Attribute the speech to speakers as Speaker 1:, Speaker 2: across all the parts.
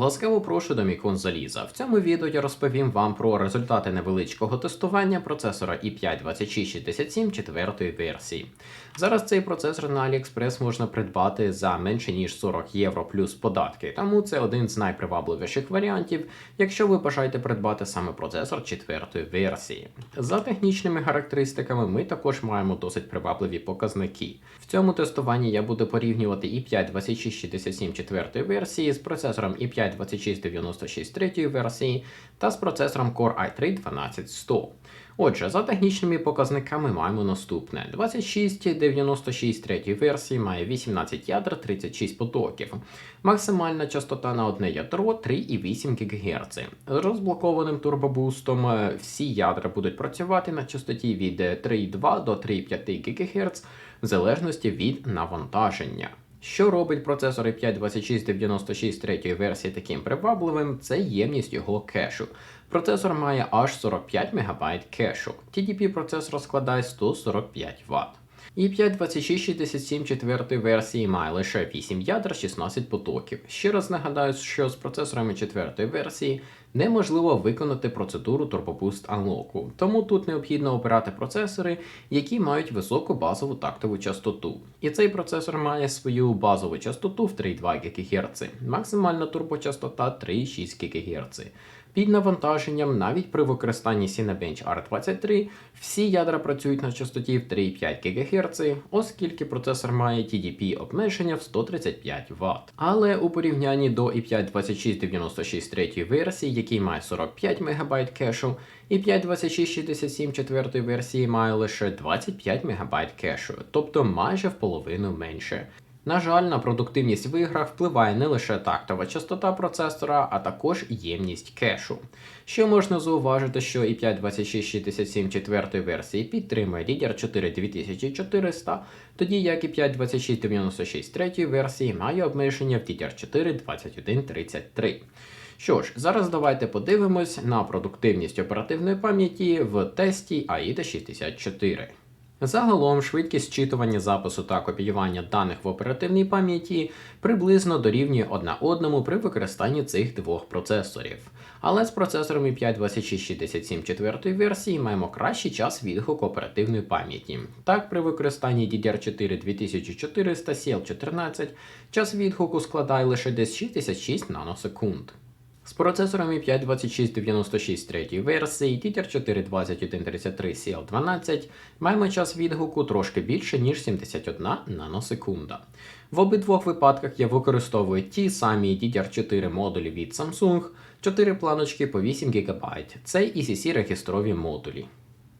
Speaker 1: Ласкаво прошу до Мікон Заліза. В цьому відео я розповім вам про результати невеличкого тестування процесора i5 2667 четвертої версії. Зараз цей процесор на AliExpress можна придбати за менше ніж 40 євро плюс податки, тому це один з найпривабливіших варіантів, якщо ви бажаєте придбати саме процесор четвертої версії. За технічними характеристиками ми також маємо досить привабливі показники. В цьому тестуванні я буду порівнювати i5 2667 четвертої версії з процесором i5 2696 третьої версії та з процесором Core i3 12100. Отже, за технічними показниками маємо наступне: 2696 третьої версії має 18 ядер 36 потоків, максимальна частота на одне ядро 3,8 ГГц. З розблокованим турбобустом е, всі ядра будуть працювати на частоті від 3,2 до 3,5 ГГц в залежності від навантаження. Що робить процесор i5 2696 третьої версії таким привабливим, це ємність його кешу. Процесор має аж 45 МБ кешу. TDP процесор складає 145 Вт. i5 2667 четвертої версії має лише 8 ядер 16 потоків. Ще раз нагадаю, що з процесорами четвертої версії неможливо виконати процедуру Turbo Boost Unlock, тому тут необхідно обирати процесори, які мають високу базову тактову частоту. І цей процесор має свою базову частоту в 3,2 ГГц, максимальна турбочастота 3,6 ГГц. Під навантаженням, навіть при використанні Cinebench R23, всі ядра працюють на частоті в 3,5 ГГц, оскільки процесор має TDP обмеження в 135 Вт. Але у порівнянні до i5 2696 третьої версії, який має 45 МБ кешу, i5 2667 четвертої версії має лише 25 МБ кешу, тобто майже в половину менше. На жаль, на продуктивність в іграх впливає не лише тактова частота процесора, а також ємність кешу. Ще можна зауважити, що i5 2667 четвертої версії підтримує DDR4 2400, тоді як i5 2696 третьої версії має обмеження в DDR4 2133. Що ж, зараз давайте подивимось на продуктивність оперативної пам'яті в тесті AIDA 64. Загалом швидкість зчитування запису та копіювання даних в оперативній пам'яті приблизно дорівнює одна одному при використанні цих двох процесорів. Але з процесором i5 2667 четвертої версії маємо кращий час відгуку оперативної пам'яті. Так, при використанні DDR4 2400 CL14 час відгуку складає лише десь 66 наносекунд. З i5 2696 третьої версії DDR4 2133 CL12 маємо час відгуку трошки більше, ніж 71 наносекунда. В обидвох випадках я використовую ті самі DDR4 модулі від Samsung, 4 планочки по 8 ГБ. Це ECC регістрові модулі.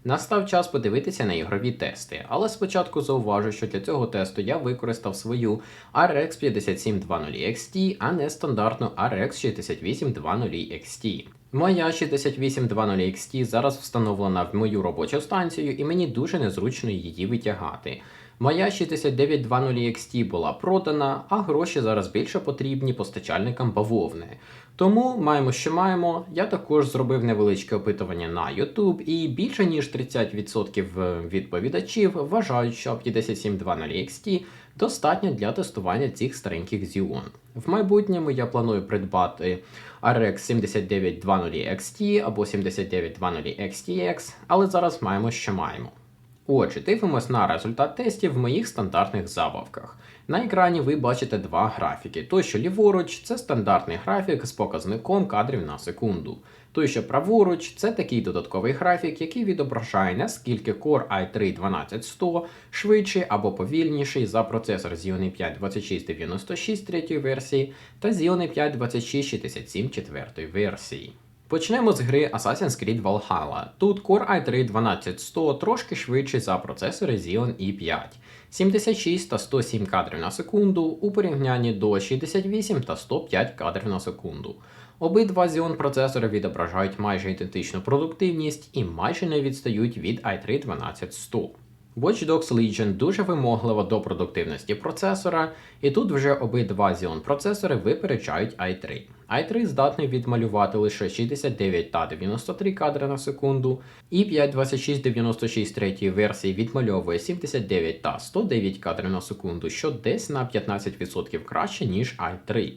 Speaker 1: Настав час подивитися на ігрові тести, але спочатку зауважу, що для цього тесту я використав свою RX 5720 XT, а не стандартну RX 6820 XT. Моя 6820 XT зараз встановлена в мою робочу станцію, і мені дуже незручно її витягати. Моя 6920 XT була продана, а гроші зараз більше потрібні постачальникам бавовни. Тому маємо, що маємо. Я також зробив невеличке опитування на YouTube, і більше ніж 30% відповідачів вважають, що 5720 XT достатньо для тестування цих стареньких Xeon. В майбутньому я планую придбати RX 7920 XT або 7920 XTX, але зараз маємо, що маємо. Отже, дивимось на результат тестів в моїх стандартних забавках. На екрані ви бачите два графіки. Той, що ліворуч, це стандартний графік з показником кадрів на секунду. Той, що праворуч, це такий додатковий графік, який відображає, наскільки Core i3 12100 швидший або повільніший за процесор Xeon 5 2696 третьої версії та Xeon 5 2667 четвертої версії. Почнемо з гри Assassin's Creed Valhalla. Тут Core i3 12100 трошки швидший за процесори Xeon i5. 76 та 107 кадрів на секунду у порівнянні до 68 та 105 кадрів на секунду. Обидва Xeon процесори відображають майже ідентичну продуктивність і майже не відстають від i3 12100. Watch Dogs Legion дуже вимоглива до продуктивності процесора, і тут вже обидва Xeon процесори випереджають i3. I3 здатний відмалювати лише 69 та 93 кадри на секунду, і 52696 третьої версії відмальовує 79 та 109 кадрів на секунду, що десь на 15% краще, ніж i3.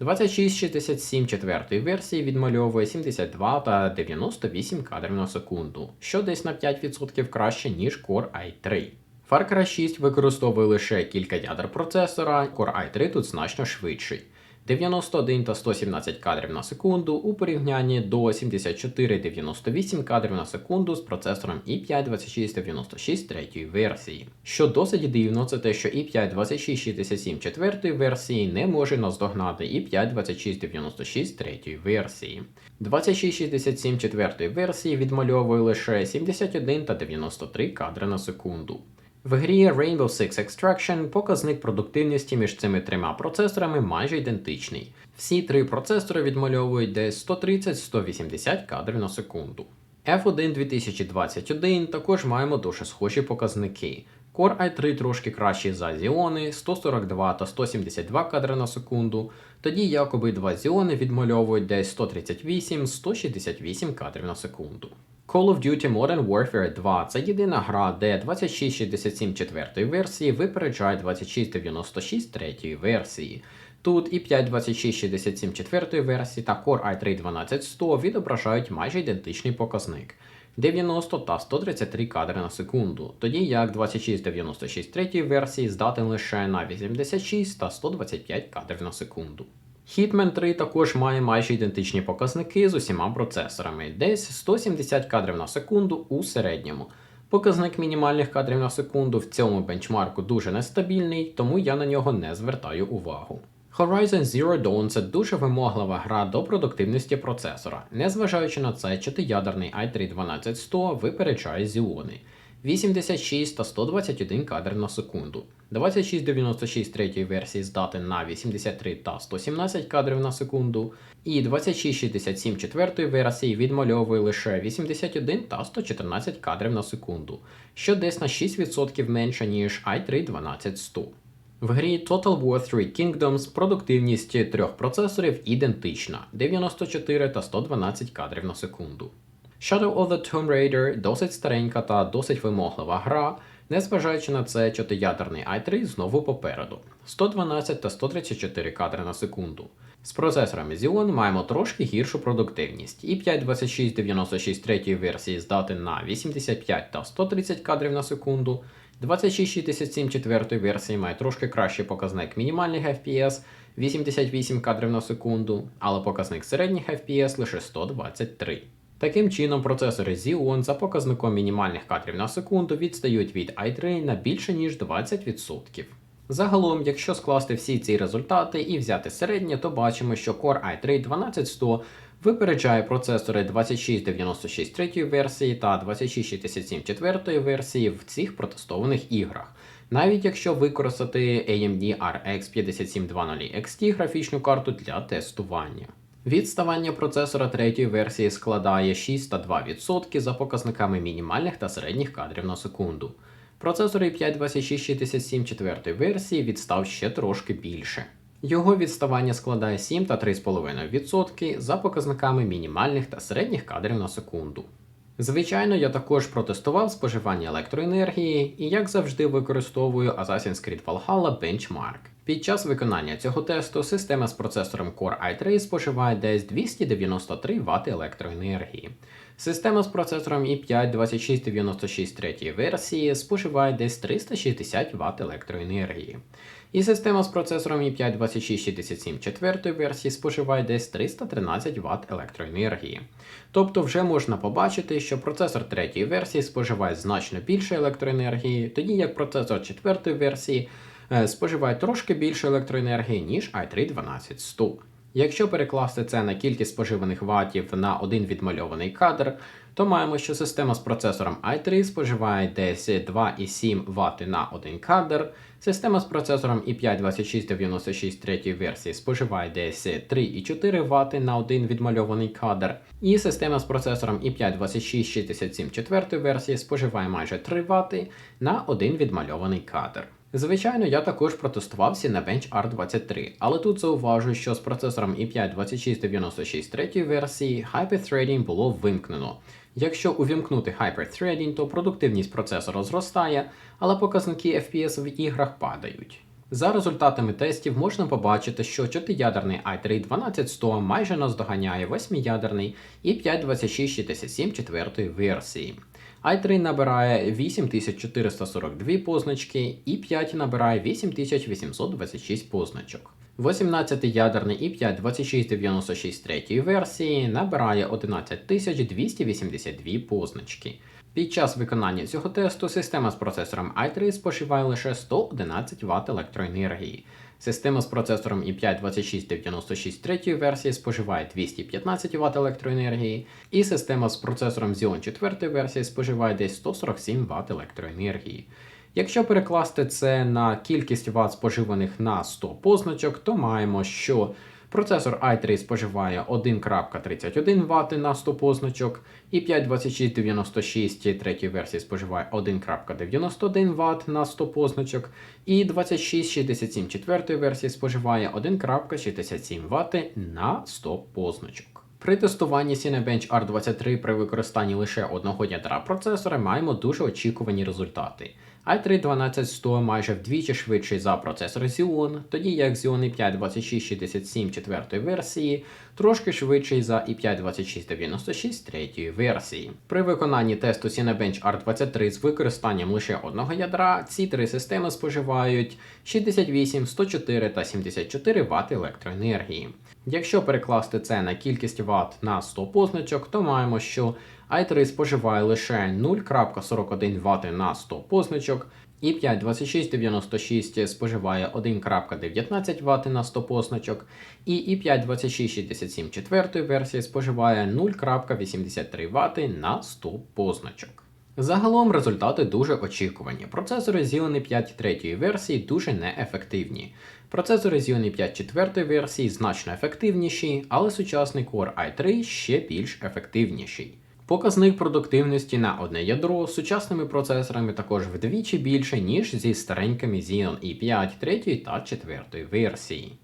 Speaker 1: 2667 четвертої версії відмальовує 72 та 98 кадрів на секунду, що десь на 5% краще, ніж Core i3. Far Cry 6 використовує лише кілька ядер процесора, Core i3 тут значно швидший. 91 та 117 кадрів на секунду у порівнянні до 74-98 кадрів на секунду з процесором i5 2696 третьої версії. Що досить дивно, це те, що i5 2667 четвертої версії не може наздогнати i5 2696 третьої версії. 2667 четвертої версії відмальовує лише 71 та 93 кадри на секунду. В грі Rainbow Six Extraction показник продуктивності між цими трьома процесорами майже ідентичний. Всі три процесори відмальовують десь 130-180 кадрів на секунду. F1 2021 також маємо дуже схожі показники. Core i3 трошки кращий за Xeon 142 та 172 кадри на секунду, тоді як обидва Xeon відмальовують десь 138-168 кадрів на секунду. Call of Duty Modern Warfare 2 це єдина гра, де 2667 четвертої версії випереджає 2696 третьої версії. Тут і 52667 четвертої версії та Core i3 12100 відображають майже ідентичний показник 90 та 133 кадри на секунду, тоді як 2696 третьої версії здатен лише на 86 та 125 кадрів на секунду. Hitman 3 також має майже ідентичні показники з усіма процесорами, десь 170 кадрів на секунду у середньому. Показник мінімальних кадрів на секунду в цьому бенчмарку дуже нестабільний, тому я на нього не звертаю увагу. Horizon Zero Dawn це дуже вимоглива гра до продуктивності процесора. Незважаючи на це, чотиядерний i3 12100 випереджає Xeon. 86 та 121 кадр на секунду. 2696 третьої версії здатен на 83 та 117 кадрів на секунду. І 2667 четвертої версії відмальовує лише 81 та 114 кадрів на секунду, що десь на 6% менше, ніж i3 12100. В грі Total War 3 Kingdoms продуктивність трьох процесорів ідентична 94 та 112 кадрів на секунду. Shadow of the Tomb Raider досить старенька та досить вимоглива гра, незважаючи на це, чотиядерний i3 знову попереду 112 та 134 кадри на секунду. З процесорами Xeon маємо трошки гіршу продуктивність. і 5 2696 третьої версії здатен на 85 та 130 кадрів на секунду. 2667 четвертої версії має трошки кращий показник мінімальних FPS 88 кадрів на секунду, але показник середніх FPS лише 123. Таким чином, процесори Xeon за показником мінімальних кадрів на секунду відстають від i3 на більше ніж 20%. Загалом, якщо скласти всі ці результати і взяти середнє, то бачимо, що Core i3 12100 випереджає процесори 2696 третьої версії та 2667 четвертої версії в цих протестованих іграх. Навіть якщо використати AMD RX 5720 XT графічну карту для тестування. Відставання процесора третьої версії складає 6 та 2% за показниками мінімальних та середніх кадрів на секунду. Процесор i5 2667 четвертої версії відстав ще трошки більше. Його відставання складає 7 та 3,5% за показниками мінімальних та середніх кадрів на секунду. Звичайно, я також протестував споживання електроенергії і, як завжди, використовую Assassin's Creed Valhalla Benchmark. Під час виконання цього тесту система з процесором Core i3 споживає десь 293 Вт електроенергії. Система з процесором i5 2696 третьої версії споживає десь 360 Вт електроенергії. І система з процесором i5 2667 четвертої версії споживає десь 313 Вт електроенергії. Тобто вже можна побачити, що процесор третьої версії споживає значно більше електроенергії, тоді як процесор четвертої версії е, споживає трошки більше електроенергії, ніж i3 12100. Якщо перекласти це на кількість споживаних ватів на один відмальований кадр, то маємо, що система з процесором i3 споживає десь 2,7 Вт на один кадр. Система з процесором i5 2696 третьої версії споживає десь 3,4 Вт на один відмальований кадр. І система з процесором i5 2667 четвертої версії споживає майже 3 Вт на один відмальований кадр. Звичайно, я також протестувався на Bench R23, але тут зауважу, що з процесором i5 2696 третьої версії Hyper-Threading було вимкнено. Якщо увімкнути Hyper-Threading, то продуктивність процесора зростає, але показники FPS в іграх падають. За результатами тестів можна побачити, що 4-ядерний i3 12100 майже наздоганяє 8-ядерний і 52667 четвертої версії. I3 набирає 8442 позначки, і 5 набирає 8826 позначок. 18-ядерний і 5 2696 третьої версії набирає 11282 позначки. Під час виконання цього тесту система з процесором i3 споживає лише 111 Вт електроенергії. Система з процесором i5 2696 третьої версії споживає 215 Вт електроенергії, і система з процесором Xeon 4 версії споживає десь 147 Вт електроенергії. Якщо перекласти це на кількість Вт споживаних на 100 позначок, то маємо, що Процесор i3 споживає 1.31 Вт на 100 позначок, і 52696 третьої версії споживає 1.91 Вт на 100 позначок, і 2667 четвертої версії споживає 1.67 Вт на 100 позначок. При тестуванні Cinebench R23 при використанні лише одного ядра процесора маємо дуже очікувані результати i3 12100 майже вдвічі швидший за процесор Xeon, тоді як Xeon i5 2667 четвертої версії трошки швидший за i5 2696 третьої версії. При виконанні тесту Cinebench R23 з використанням лише одного ядра, ці три системи споживають 68, 104 та 74 Вт електроенергії. Якщо перекласти це на кількість Вт на 100 позначок, то маємо, що i3 споживає лише 0.41 Вт на 100 позначок, і 52696 споживає 1.19 Вт на 100 позначок, і i5 2667 четвертої версії споживає 0.83 Вт на 100 позначок. Загалом результати дуже очікувані. Процесори Xeon 5 третьої версії дуже неефективні. Процесори Xeon 5 четвертої версії значно ефективніші, але сучасний Core i3 ще більш ефективніший. Показник продуктивності на одне ядро з сучасними процесорами також вдвічі більше, ніж зі старенькими Xeon i5 3 та 4 версії.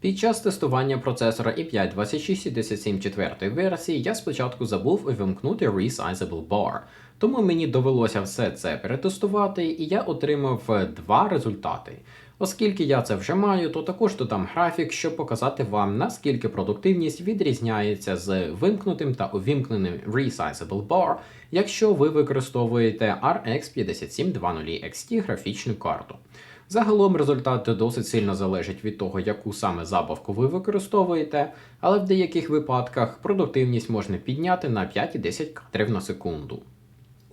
Speaker 1: Під час тестування процесора i5 2667 4 версії я спочатку забув увімкнути Resizable Bar, тому мені довелося все це перетестувати, і я отримав два результати. Оскільки я це вже маю, то також додам графік, щоб показати вам, наскільки продуктивність відрізняється з вимкнутим та увімкненим Resizable Bar, якщо ви використовуєте RX 5720 XT графічну карту. Загалом результат досить сильно залежить від того, яку саме забавку ви використовуєте, але в деяких випадках продуктивність можна підняти на 5-10 кадрів на секунду.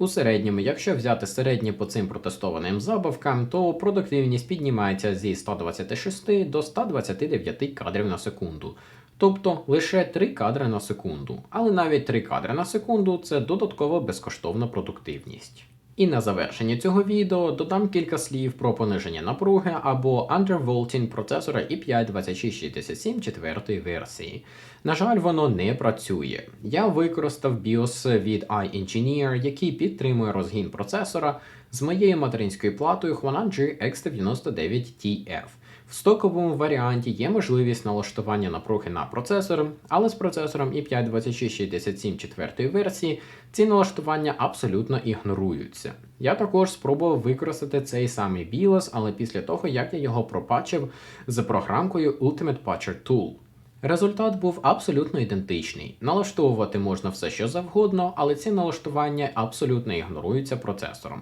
Speaker 1: У середньому, якщо взяти середнє по цим протестованим забавкам, то продуктивність піднімається зі 126 до 129 кадрів на секунду. Тобто лише 3 кадри на секунду. Але навіть 3 кадри на секунду це додаткова безкоштовна продуктивність. І на завершення цього відео додам кілька слів про пониження напруги або undervolting процесора i5 2667 четвертої версії. На жаль, воно не працює. Я використав BIOS від iEngineer, який підтримує розгін процесора з моєю материнською платою Hwanan X99TF. В стоковому варіанті є можливість налаштування напруги на процесор, але з процесором i5 2667 четвертої версії ці налаштування абсолютно ігноруються. Я також спробував використати цей самий BIOS, але після того, як я його пропачив з програмкою Ultimate Patcher Tool. Результат був абсолютно ідентичний. Налаштовувати можна все, що завгодно, але ці налаштування абсолютно ігноруються процесором.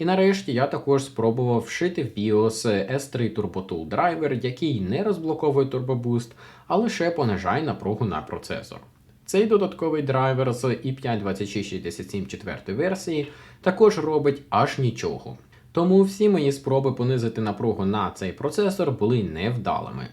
Speaker 1: І нарешті я також спробував вшити в BIOS S3 Turbo Tool драйвер, який не розблоковує Turbo Boost, а лише понижає напругу на процесор. Цей додатковий драйвер з i5 2667 4 версії також робить аж нічого. Тому всі мої спроби понизити напругу на цей процесор були невдалими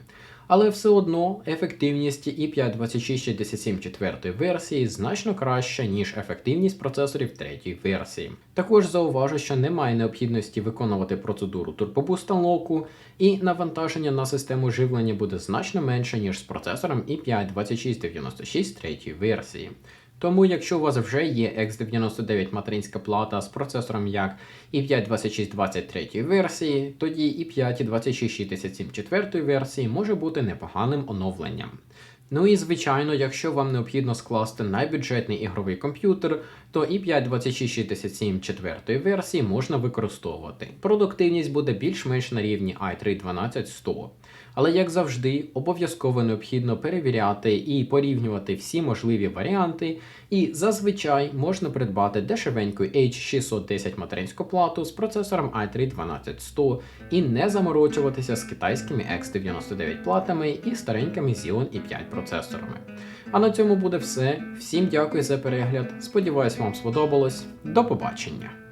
Speaker 1: але все одно ефективність i5 2667 четвертої версії значно краща, ніж ефективність процесорів третьої версії. Також зауважу, що немає необхідності виконувати процедуру турбобуста локу, і навантаження на систему живлення буде значно менше, ніж з процесором i5 2696 третьої версії. Тому, якщо у вас вже є X99 материнська плата з процесором як i5 2623 версії, тоді i5 2667 4 версії може бути непоганим оновленням. Ну і звичайно, якщо вам необхідно скласти найбюджетний ігровий комп'ютер, то i5 2667 четвертої версії можна використовувати. Продуктивність буде більш-менш на рівні i3 12100. Але як завжди, обов'язково необхідно перевіряти і порівнювати всі можливі варіанти, і зазвичай можна придбати дешевеньку H610 материнську плату з процесором i3 12100 і не заморочуватися з китайськими X99 платами і старенькими Xeon i5 процесорами. А на цьому буде все. Всім дякую за перегляд. Сподіваюсь, вам сподобалось. До побачення!